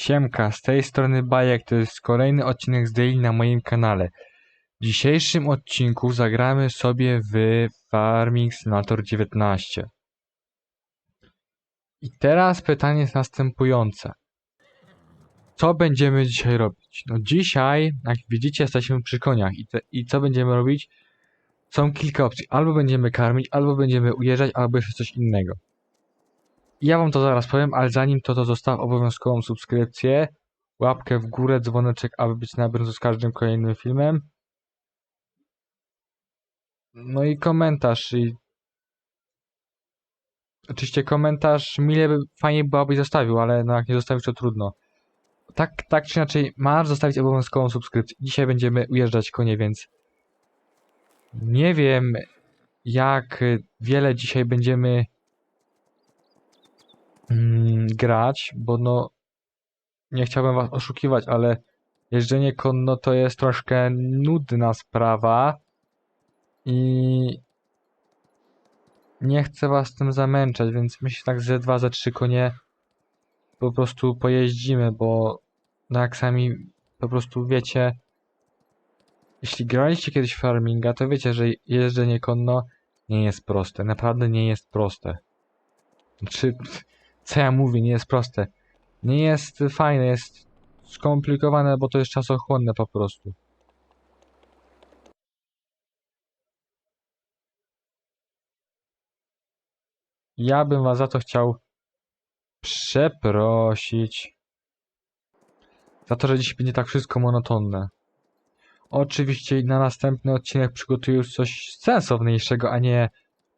Siemka, z tej strony Bajek, to jest kolejny odcinek z Daily na moim kanale. W dzisiejszym odcinku zagramy sobie w Farming Simulator 19. I teraz pytanie jest następujące. Co będziemy dzisiaj robić? No dzisiaj, jak widzicie, jesteśmy przy koniach i, te, i co będziemy robić? Są kilka opcji. Albo będziemy karmić, albo będziemy ujeżdżać, albo jeszcze coś innego. Ja wam to zaraz powiem, ale zanim to, to zostaw obowiązkową subskrypcję, łapkę w górę, dzwoneczek, aby być na bieżąco z każdym kolejnym filmem. No i komentarz. I... Oczywiście komentarz mile by, fajnie byłabyś zostawił, ale no jak nie zostawić to trudno. Tak, tak czy inaczej, masz zostawić obowiązkową subskrypcję. Dzisiaj będziemy ujeżdżać konie, więc nie wiem jak wiele dzisiaj będziemy mm, grać, bo no nie chciałbym was oszukiwać, ale jeżdżenie konno to jest troszkę nudna sprawa i nie chcę was tym zamęczać, więc myślę tak ze dwa, ze trzy konie po prostu pojeździmy, bo no jak sami po prostu wiecie, jeśli graliście kiedyś farminga, to wiecie, że jeżdżenie konno nie jest proste. Naprawdę nie jest proste. Czy co ja mówię, nie jest proste. Nie jest fajne, jest skomplikowane, bo to jest czasochłonne po prostu. Ja bym was za to chciał przeprosić. Za to, że dziś będzie tak wszystko monotonne. Oczywiście na następny odcinek przygotuję już coś sensowniejszego, a nie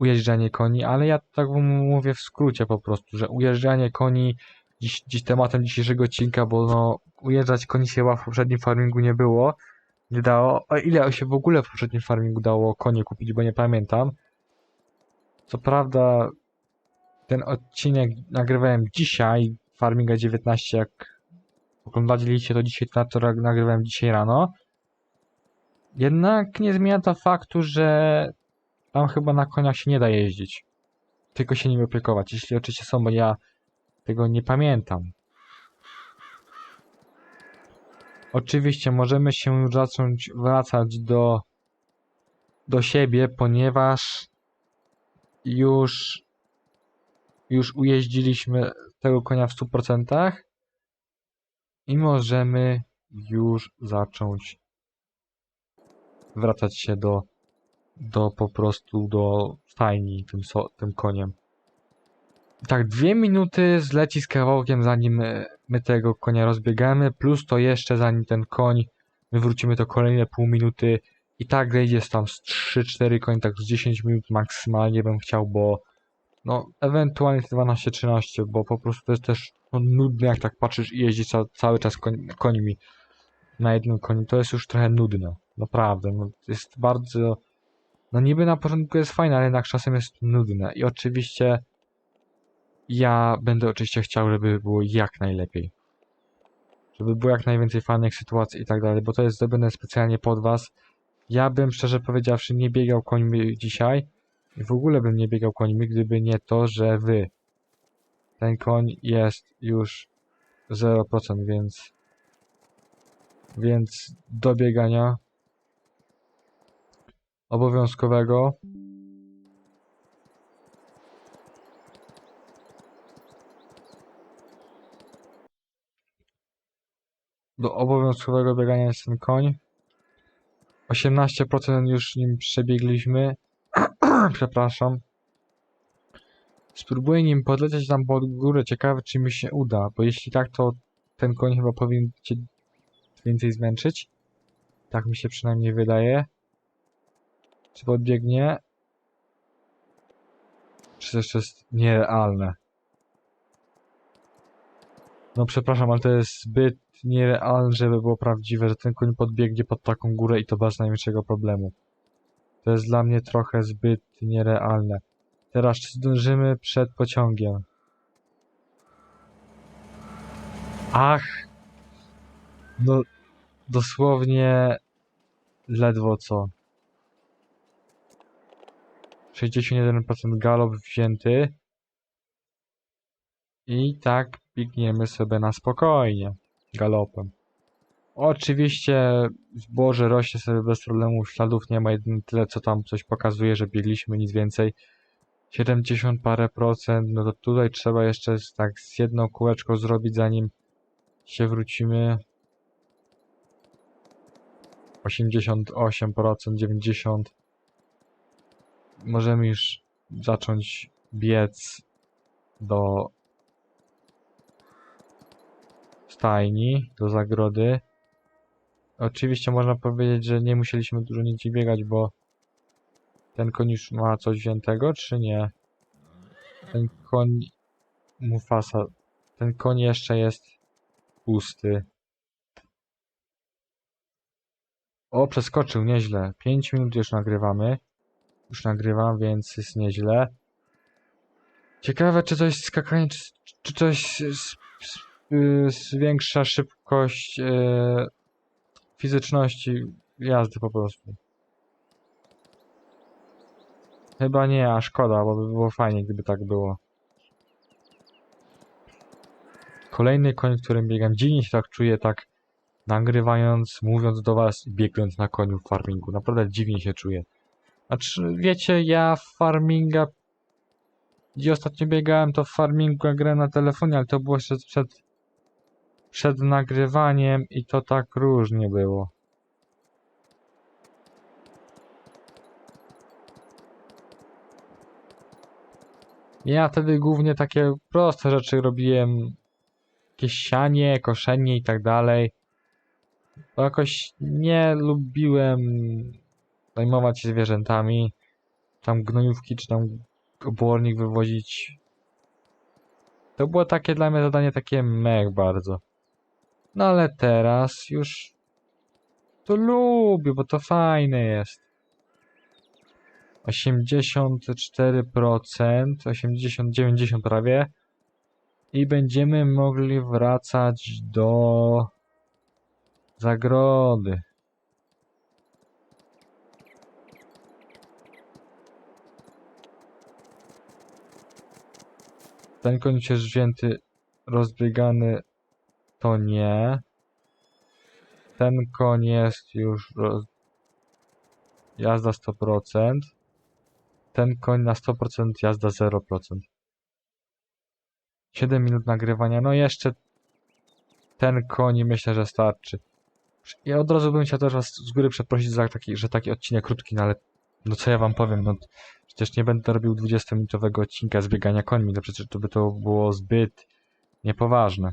ujeżdżanie koni, ale ja tak mówię w skrócie po prostu, że ujeżdżanie koni dziś, dziś tematem dzisiejszego odcinka, bo no ujeżdżać koni się chyba w poprzednim farmingu nie było. Nie dało. O ile się w ogóle w poprzednim farmingu dało konie kupić, bo nie pamiętam. Co prawda ten odcinek nagrywałem dzisiaj, Farminga 19, jak oglądaliście to dzisiaj, na to nagrywałem dzisiaj rano. Jednak nie zmienia to faktu, że tam chyba na koniach się nie da jeździć. Tylko się nimi opiekować. Jeśli oczywiście są, bo ja tego nie pamiętam. Oczywiście możemy się już zacząć wracać do, do siebie, ponieważ już, już ujeździliśmy tego konia w 100% i możemy już zacząć wracać się do do po prostu do stajni tym, so, tym koniem. Tak, dwie minuty zleci z kawałkiem, zanim my tego konia rozbiegamy, plus to jeszcze zanim ten koń, my wrócimy to kolejne pół minuty i tak jest tam z 3-4 koń, tak z 10 minut maksymalnie bym chciał, bo no ewentualnie 12-13, bo po prostu to jest też no, nudne jak tak patrzysz i jeździć ca cały czas koń, końmi na jednym koniu, to jest już trochę nudne, naprawdę, no, jest bardzo no niby na początku jest fajne, ale jednak czasem jest nudne. I oczywiście ja będę oczywiście chciał, żeby było jak najlepiej. Żeby było jak najwięcej fajnych sytuacji i tak dalej, bo to jest zrobione specjalnie pod was. Ja bym szczerze powiedziawszy nie biegał końmi dzisiaj i w ogóle bym nie biegał końmi, gdyby nie to, że wy. Ten koń jest już 0%, więc więc do biegania obowiązkowego. Do obowiązkowego biegania jest ten koń. 18% już nim przebiegliśmy. Przepraszam. Spróbuję nim podlecieć tam pod górę. Ciekawe czy mi się uda bo jeśli tak to ten koń chyba powinien cię więcej zmęczyć. Tak mi się przynajmniej wydaje czy podbiegnie? Czy to jest nierealne? No przepraszam, ale to jest zbyt nierealne, żeby było prawdziwe, że ten koń podbiegnie pod taką górę i to bez najmniejszego problemu. To jest dla mnie trochę zbyt nierealne. Teraz czy zdążymy przed pociągiem? Ach! No, dosłownie ledwo co. 61% galop wzięty. I tak biegniemy sobie na spokojnie, galopem. Oczywiście zboże rośnie sobie bez problemu, śladów nie ma, jedynie tyle co tam coś pokazuje, że biegliśmy, nic więcej. 70 parę procent, no to tutaj trzeba jeszcze tak z jedną kółeczko zrobić zanim się wrócimy. 88%, 90%. Możemy już zacząć biec do stajni, do zagrody. Oczywiście można powiedzieć, że nie musieliśmy dużo nigdzie biegać, bo ten koń już ma coś wziętego, czy nie? Ten koń Mufasa, ten koń jeszcze jest pusty. O, przeskoczył, nieźle. 5 minut już nagrywamy. Już nagrywam, więc jest nieźle. Ciekawe, czy coś skakanie, czy, czy coś y, zwiększa szybkość y, fizyczności jazdy po prostu. Chyba nie, a szkoda, bo by było fajnie, gdyby tak było. Kolejny koń, którym biegam. Dziwnie się tak czuję, tak nagrywając, mówiąc do was i biegnąc na koniu w farmingu. Naprawdę dziwnie się czuję. Znaczy, wiecie, ja farminga gdzie ostatnio biegałem, to w farmingu grałem na telefonie, ale to było jeszcze przed, przed nagrywaniem i to tak różnie było. Ja wtedy głównie takie proste rzeczy robiłem. Jakieś sianie, koszenie i tak dalej. Bo jakoś nie lubiłem zajmować się zwierzętami. Tam gnojówki, czy tam obornik wywozić. To było takie dla mnie zadanie takie mech bardzo. No ale teraz już to lubię, bo to fajne jest. 84%, 80, 90 prawie. I będziemy mogli wracać do zagrody. Ten koń już wzięty, rozbiegany, to nie. Ten koń jest już roz... jazda 100%. Ten koń na 100% jazda 0%. 7 minut nagrywania, no jeszcze ten koń myślę, że starczy. Ja od razu bym chciał też was z góry przeprosić za taki, że taki odcinek krótki, no ale no co ja wam powiem, no przecież nie będę robił 20-minutowego odcinka z biegania końmi, no przecież to by to było zbyt niepoważne.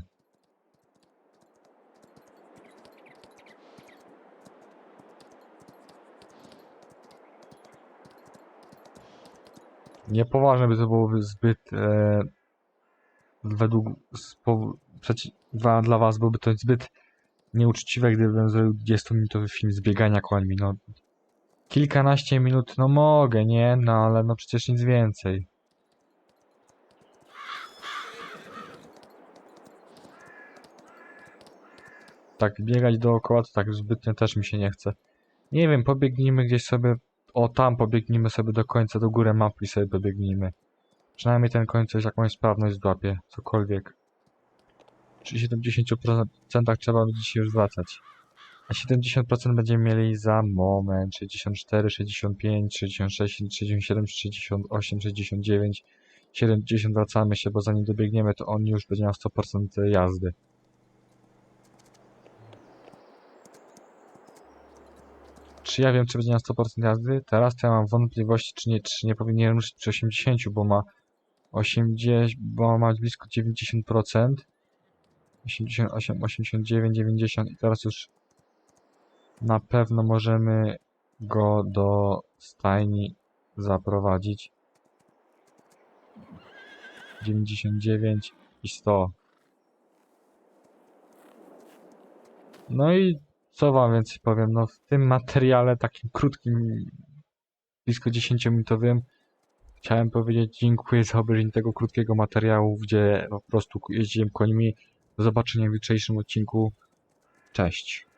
Niepoważne by to byłoby zbyt e, według spo, przeci, dla, dla was byłoby to zbyt nieuczciwe, gdybym zrobił 20-minutowy film z biegania końmi, no kilkanaście minut, no mogę, nie? No ale no przecież nic więcej. Tak biegać dookoła to tak zbytnio też mi się nie chce. Nie wiem, pobiegnijmy gdzieś sobie, o tam pobiegnijmy sobie do końca, do góry mapy i sobie pobiegnijmy. Przynajmniej ten koń coś jakąś sprawność złapie, cokolwiek. Przy 70% trzeba będzie się już zwracać. A 70% będziemy mieli za moment. 64, 65, 66, 67, 68, 69, 70 wracamy się, bo zanim dobiegniemy, to on już będzie miał 100% jazdy. Czy ja wiem, czy będzie miał 100% jazdy? Teraz to ja mam wątpliwości, czy nie, czy nie powinien ruszyć przy 80, bo ma 80, bo ma blisko 90%. 88, 89, 90 i teraz już na pewno możemy go do stajni zaprowadzić. 99 i 100. No i co wam więcej powiem, no w tym materiale takim krótkim, blisko 10-minutowym chciałem powiedzieć dziękuję za obejrzenie tego krótkiego materiału, gdzie po prostu jeździłem końmi. Do zobaczenia w jutrzejszym odcinku. Cześć.